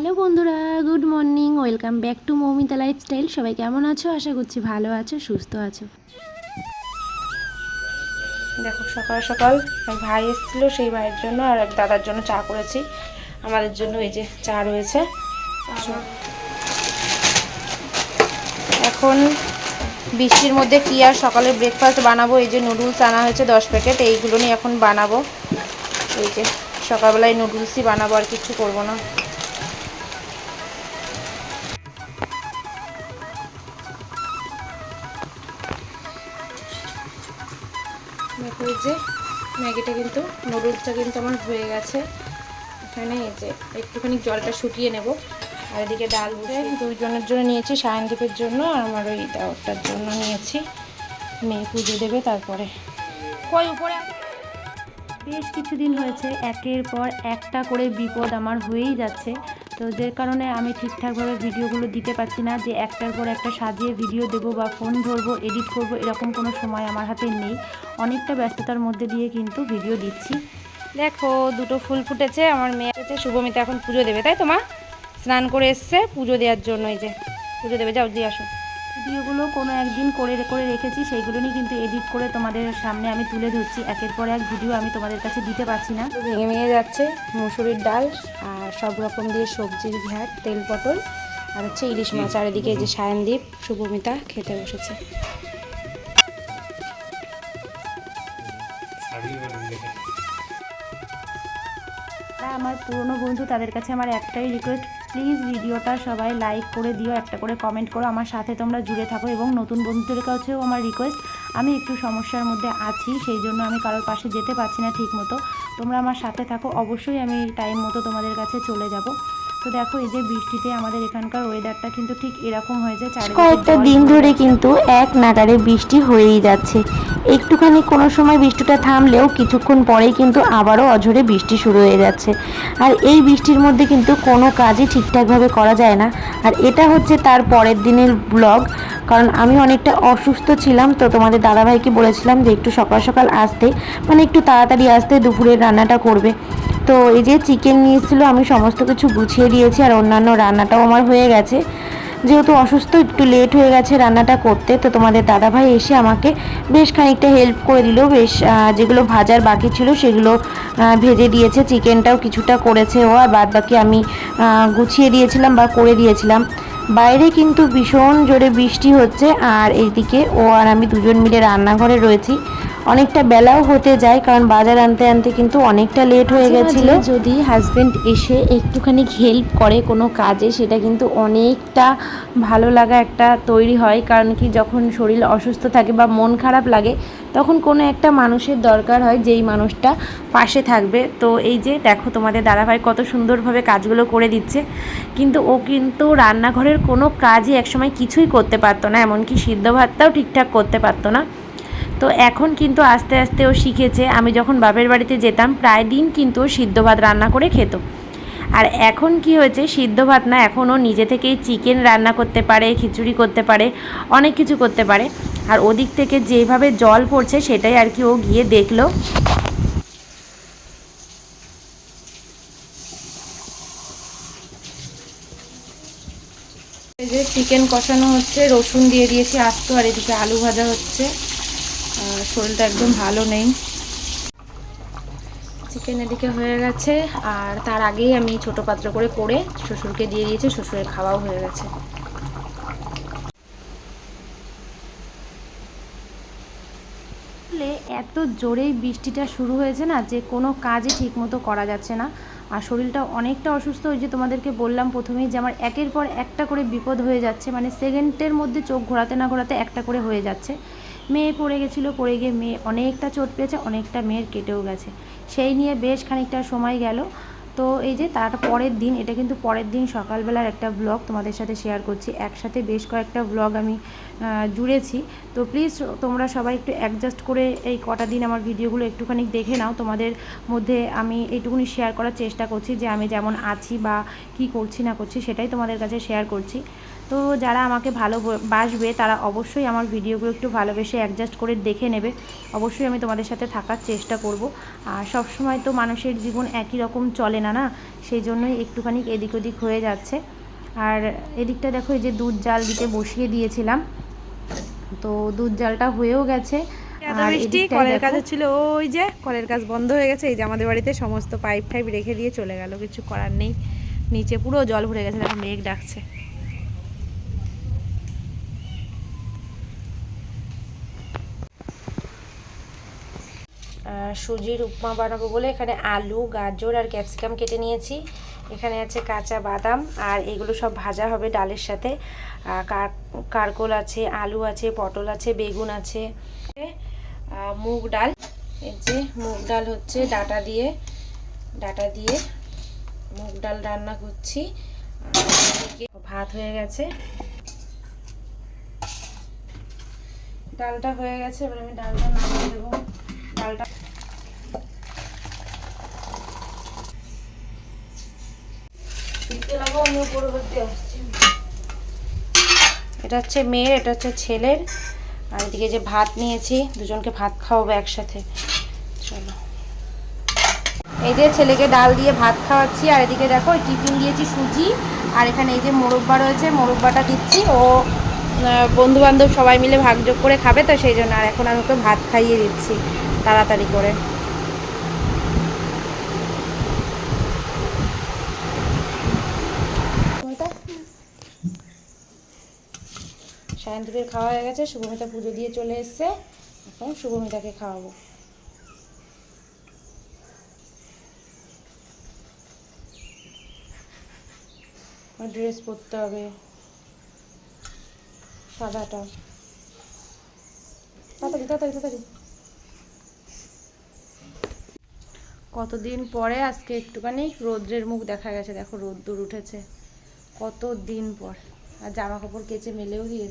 Hello বন্ধুরা good morning welcome back to Moumita lifestyle. সবাই কেমন আছো? আশা করছি ভালো আছো সুস্থ আছো। দেখো সকাল সকাল এক ভাই এসেছিল সেই ভাইয়ের জন্য আর এক দাদার জন্য চা করেছি। আমাদের জন্য এই যে চা রয়েছে। এখন বৃষ্টির মধ্যে কি আর সকালে ব্রেকফাস্ট বানাবো? এই যে নুডলস আনা হয়েছে দশ প্যাকেট এইগুলো নিয়ে এখন বানাবো। এই যে সকালবেলায় নুডলসই বানাবো আর কিছু করব না। দেখো এই যে ম্যাগিটা কিন্তু নুডলসটা কিন্তু আমার হয়ে গেছে। এখানে এই যে একটুখানি জলটা শুকিয়ে নেব। আর এদিকে ডাল বসে দুইজনের জন্য নিয়েছি সায়নদীপের জন্য আর আমার ওই দাওয়ারটার জন্য নিয়েছি। মেয়ে পুজো দেবে তারপরে। কই উপরে বেশ কিছুদিন হয়েছে একের পর একটা করে বিপদ আমার হয়েই যাচ্ছে। তো যে কারণে আমি ঠিকঠাকভাবে ভিডিওগুলো দিতে পারছি না, যে একটার পর একটা সাজিয়ে ভিডিও দেব বা ফোন ধরবো এডিট করব, এরকম কোনো সময় আমার হাতে নেই। অনেকটা ব্যস্ততার মধ্যে দিয়ে কিন্তু ভিডিও দিচ্ছি। দেখো, দুটো ফুল ফুটেছে, আমার মেয়ে আছে শুভমিতা এখন পুজো দেবে, তাই তো মা? স্নান করে এসছে, পুজো দেওয়ার জন্য এই যে, পুজো দেবে, যাও, দিয়ে আসো। ভিডিওগুলো কোনো একদিন করে করে রেখেছি সেইগুলো নিয়ে কিন্তু এডিট করে তোমাদের সামনে আমি তুলে ধরছি। একের পর এক ভিডিও আমি তোমাদের কাছে দিতে পারছি না। ভেঙে ভেঙে যাচ্ছে মুসুরির ডাল আর সব রকম দিয়ে সবজির ঘ্যাট তেল পটল আর হচ্ছে ইলিশ মাছ। আর এদিকে যে সায়নদীপ শুভমিতা খেতে বসেছে। আমার পুরনো বন্ধু তাদের কাছে আমার একটাই রিকোয়েস্ট প্লিজ ভিডিওটা সবাই লাইক করে দিও, একটা করে কমেন্ট করো, আমার সাথে তোমরা জুড়ে থাকো এবং নতুন বন্ধুদের কাছেও আমার রিকোয়েস্ট আমি একটু সমস্যার মধ্যে আছি, সেই জন্য আমি কারোর পাশে যেতে পারছি না ঠিক মতো তোমরা আমার সাথে থাকো, অবশ্যই আমি টাইম মতো তোমাদের কাছে চলে যাব। তো দেখো এই যে বৃষ্টিতে আমাদের এখানকার ওয়েদারটা কিন্তু ঠিক এরকম হয়েছে চারিদিকে কয়েকটা দিন ধরে কিন্তু এক নাগারে বৃষ্টি হয়েই যাচ্ছে। একটুখানি কোনো সময় বৃষ্টিটা থামলেও কিছুক্ষণ পরেই কিন্তু আবারও অঝরে বৃষ্টি শুরু হয়ে যাচ্ছে। আর এই বৃষ্টির মধ্যে কিন্তু কোনো কাজই ঠিকঠাকভাবে করা যায় না। আর এটা হচ্ছে তার পরের দিনের ব্লগ কারণ আমি অনেকটা অসুস্থ ছিলাম। তো তোমাদের দাদাভাইকে বলেছিলাম যে একটু সকাল সকাল আসতে মানে একটু তাড়াতাড়ি আসতে দুপুরের রান্নাটা করবে। তো এই যে চিকেন নিয়েছিল, আমি সমস্ত কিছু গুছিয়ে দিয়েছি আর অন্যান্য রান্নাটাও আমার হয়ে গেছে। যেহেতু অসুস্থ, একটু লেট হয়ে গেছে রান্নাটা করতে, তো তোমাদের দাদাভাই এসে আমাকে বেশ খানিকটা হেল্প করে দিল। বেশ যেগুলো ভাজার বাকি ছিল সেগুলো ভেজে দিয়েছে। চিকেনটাও কিছুটা করেছে ও, আর বাদ বাকি আমি গুছিয়ে দিয়েছিলাম বা করে দিয়েছিলাম। বাইরে কিন্তু ভীষণ জোরে বৃষ্টি হচ্ছে আর এইদিকে ও আর আমি দুজন মিলে রান্নাঘরে রয়েছি। অনেকটা বেলাও হতে যায় কারণ বাজার আনতে আনতে কিন্তু অনেকটা লেট হয়ে গেছিল। যদি হাজবেন্ড এসে একটুখানি হেল্প করে কোনো কাজে সেটা কিন্তু অনেকটা ভালো লাগা একটা তৈরি হয়। কারণ কি যখন শরীর অসুস্থ থাকে বা মন খারাপ লাগে তখন কোনো একটা মানুষের দরকার হয় যেই মানুষটা পাশে থাকবে। তো এই যে দেখো তোমাদের দাদাভাই কত সুন্দরভাবে কাজগুলো করে দিচ্ছে। কিন্তু ও কিন্তু রান্নাঘরের কোনো কাজই একসময় কিছুই করতে পারতো না, এমনকি সিদ্ধ ভাতটাও ঠিকঠাক করতে পারতো না। তো এখন কিন্তু আস্তে আস্তে ও শিখেছে। আমি যখন বাপের বাড়িতে যেতাম, প্রায় দিন কিন্তু ও সিদ্ধ ভাত রান্না করে খেত। আর এখন কি হয়েছে? সিদ্ধ ভাত না এখনও নিজে থেকেই চিকেন রান্না করতে পারে, খিচুড়ি করতে পারে, অনেক কিছু করতে পারে। আর ওদিক থেকে যেভাবে জল পড়ছে সেটাই আর কি ও গিয়ে দেখল। যে চিকেন কষানো হচ্ছে, রসুন দিয়ে দিয়েছি আস্ত, আর এদিকে আলু ভাজা হচ্ছে। শরীরটা একদম ভালো নেই। চিকেন এদিকে হয়ে গেছে, আর তার আগেই আমি ছোট পাত্র করে করে শ্বশুরকে দিয়ে দিয়েছি, শ্বশুরের খাওয়াও হয়ে গেছে। এত জোরেই বৃষ্টিটা শুরু হয়েছে না, যে কোনো কাজই ঠিকমতো করা যাচ্ছে না। আর শরীরটা অনেকটা অসুস্থ, ওই যে তোমাদেরকে বললাম প্রথমেই যে আমার একের পর একটা করে বিপদ হয়ে যাচ্ছে মানে সেকেন্ডের মধ্যে চোখ ঘোরাতে না ঘোরাতে একটা করে হয়ে যাচ্ছে। মেয়ে পড়ে গেছিল, পড়ে গিয়ে মেয়ে অনেকটা চোট পেয়েছে, অনেকটা মেয়ের কেটেও গেছে। সেই নিয়ে বেশ খানিকটা সময় গেল। তো এই যে তার পরের দিন, এটা কিন্তু পরের দিন সকালবেলার একটা ব্লগ তোমাদের সাথে শেয়ার করছি। একসাথে বেশ কয়েকটা ব্লগ আমি জুড়েছি। তো প্লিজ তোমরা সবাই একটু অ্যাডজাস্ট করে এই কটা দিন আমার ভিডিওগুলো একটুখানি দেখে নাও। তোমাদের মধ্যে আমি এইটুকুনি শেয়ার করার চেষ্টা করছি যে আমি যেমন আছি বা কি করছি না করছি, সেটাই তোমাদের কাছে শেয়ার করছি। তো যারা আমাকে ভালোবাসবে তারা অবশ্যই আমার ভিডিওগুলো একটু ভালোবেসে অ্যাডজাস্ট করে দেখে নেবে। অবশ্যই আমি তোমাদের সাথে থাকার চেষ্টা করব। আর সব সময় তো মানুষের জীবন একই রকম চলে না না? সেই জন্যই একটুখানি এদিক ওদিক হয়ে যাচ্ছে। আর এদিকটা দেখো এই যে দুধ জাল দিতে বসিয়ে দিয়েছিলাম। তো দুধ জালটা হয়েও গেছে। বৃষ্টি কলের কাজ ছিল ওই যে কলের কাজ বন্ধ হয়ে গেছে এই যে আমাদের বাড়িতে সমস্ত পাইপ টাইপ রেখে দিয়ে চলে গেল কিছু করার নেই। নিচে পুরো জল ভরে গেছে দেখো মেঘ ডাকছে। সুজির উপমা বানাবো বলে এখানে আলু, গাজর আর ক্যাপসিকাম কেটে নিয়েছি। এখানে আছে কাঁচা বাদাম আর এগুলো সব ভাজা হবে ডালের সাথে। কার- কারকোল আছে, আলু আছে, পটল আছে, বেগুন আছে মুগ ডাল। এই যে মুগ ডাল হচ্ছে ডাটা দিয়ে ডাটা দিয়ে মুগ ডাল রান্না করছি। ভাত হয়ে গেছে। ডালটা হয়ে গেছে, এবার আমি ডালটা নামিয়ে দেবো ডালটা এটা হচ্ছে মেয়ের, এটা হচ্ছে ছেলের। আর এদিকে যে ভাত নিয়েছি, দুজনকে ভাত খাওয়াবো একসাথে। চলো। এই যে ছেলেকে ডাল দিয়ে ভাত খাওয়াচ্ছি, আর এদিকে দেখো টিফিন দিয়েছি সুজি, আর এখানে এই যে মোরব্বা রয়েছে, মোরব্বাটা দিচ্ছি। ও বন্ধু বান্ধব সবাই মিলে ভাগযোগ করে খাবে, তো সেই জন্য আর এখন আমি ওকে ভাত খাইয়ে দিচ্ছি, তাড়াতাড়ি করে। সায়ন্তীদের খাওয়া হয়ে গেছে, শুভমিতা পুজো দিয়ে চলে এসছে। এখন শুভমিতাকে খাওয়াবো। ড্রেস পরতে হবে। সাদাটা। তাড়াতাড়ি তাড়াতাড়ি কতদিন পরে আজকে একটুখানি রৌদ্রের মুখ দেখা গেছে, দেখো রোদ্দুর উঠেছে। কত দিন পর। আর জামা কাপড় কেচে মেলেও দিয়ে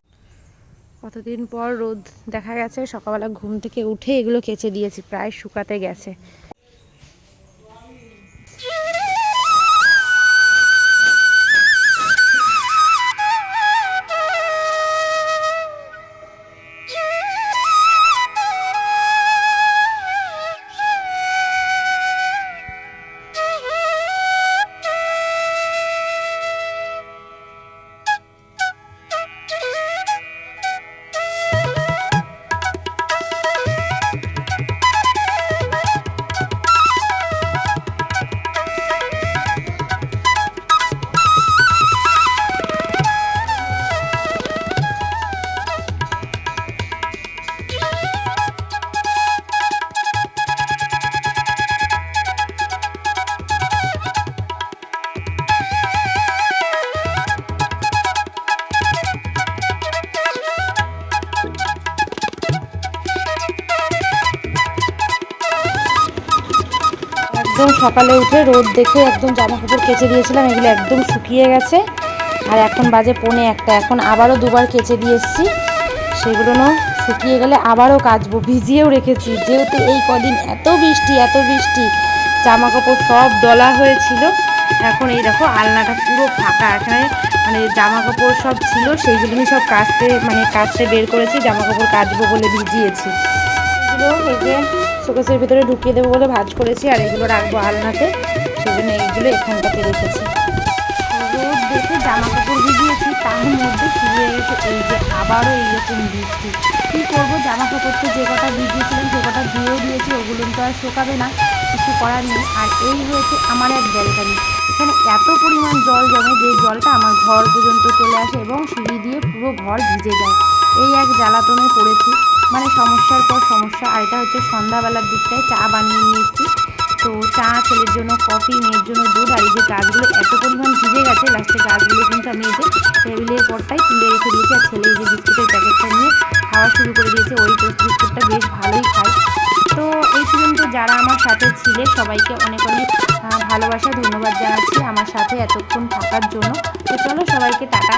কতদিন পর রোদ দেখা গেছে, সকালবেলা ঘুম থেকে উঠে এগুলো কেচে দিয়েছি, প্রায় শুকাতে গেছে। একদম সকালে উঠে রোদ দেখে একদম জামা কাপড় কেচে দিয়েছিলাম, এগুলো একদম শুকিয়ে গেছে। আর এখন বাজে পৌনে একটা, এখন আবারও দুবার কেচে দিয়ে এসেছি। সেগুলো শুকিয়ে গেলে আবারও কাচবো, ভিজিয়েও রেখেছি। যেহেতু এই কদিন এত বৃষ্টি এত বৃষ্টি জামা কাপড় সব দলা হয়েছিল। এখন এই দেখো আলনাটা পুরো ফাঁকা, এখানে মানে জামা কাপড় সব ছিল, সেইগুলো আমি সব কাচতে মানে কাচতে বের করেছি জামা কাপড় কাচবো বলে ভিজিয়েছি। এগুলো এই যে শোকেসের ভিতরে ঢুকিয়ে দেবো বলে ভাজ করেছি, আর এগুলো রাখব আলনাতে। সেই জন্য এইগুলো এখানটাতে রেখেছি। রোদ দেখে, জামা কাপড় ভিজিয়েছি, তার মধ্যে শুরু হয়ে গেছে এই যে আবারও এইরকম বৃষ্টি। কী করব? জামা কাপড় তো যে কটা ভিজিয়েছিলাম, সে কটা ধুয়েও দিয়েছি, ওগুলো তো আর শোকাবে না, কিছু করার নেই। আর এই হয়েছে আমার এক ব্যালকানি। এখানে এত পরিমাণ জল জমে যে জলটা আমার ঘর পর্যন্ত চলে আসে এবং সিঁড়ি দিয়ে পুরো ঘর ভিজে যায়। এই এক জ্বালাতনে পড়েছি। মানে সমস্যার পর সমস্যা, আর এটা হচ্ছে সন্ধ্যাবেলার দিকটায় চা বানিয়ে নিয়েছি। তো চা ছেলের জন্য, কফি, মেয়ের জন্য, দুধ, আর এই যে গাছগুলো এত পরিমাণ ভিজে গেছে, লাস্টে গাছগুলো কিন্তু আমি এই যে টেবিলের পরটাই তুলে রেখে দিয়েছি, আর ছেলে এই যে বিস্কুটের প্যাকেটটা নিয়ে খাওয়া শুরু করে দিয়েছে, ওই টোস্ট বিস্কুটটা বেশ ভালোই খায়। তো এই পর্যন্ত যারা আমার সাথে ছিলে, সবাইকে অনেক অনেক ভালোবাসা, ধন্যবাদ জানাচ্ছি আমার সাথে এতক্ষণ থাকার জন্য। তো চলো সবাইকে টাটা।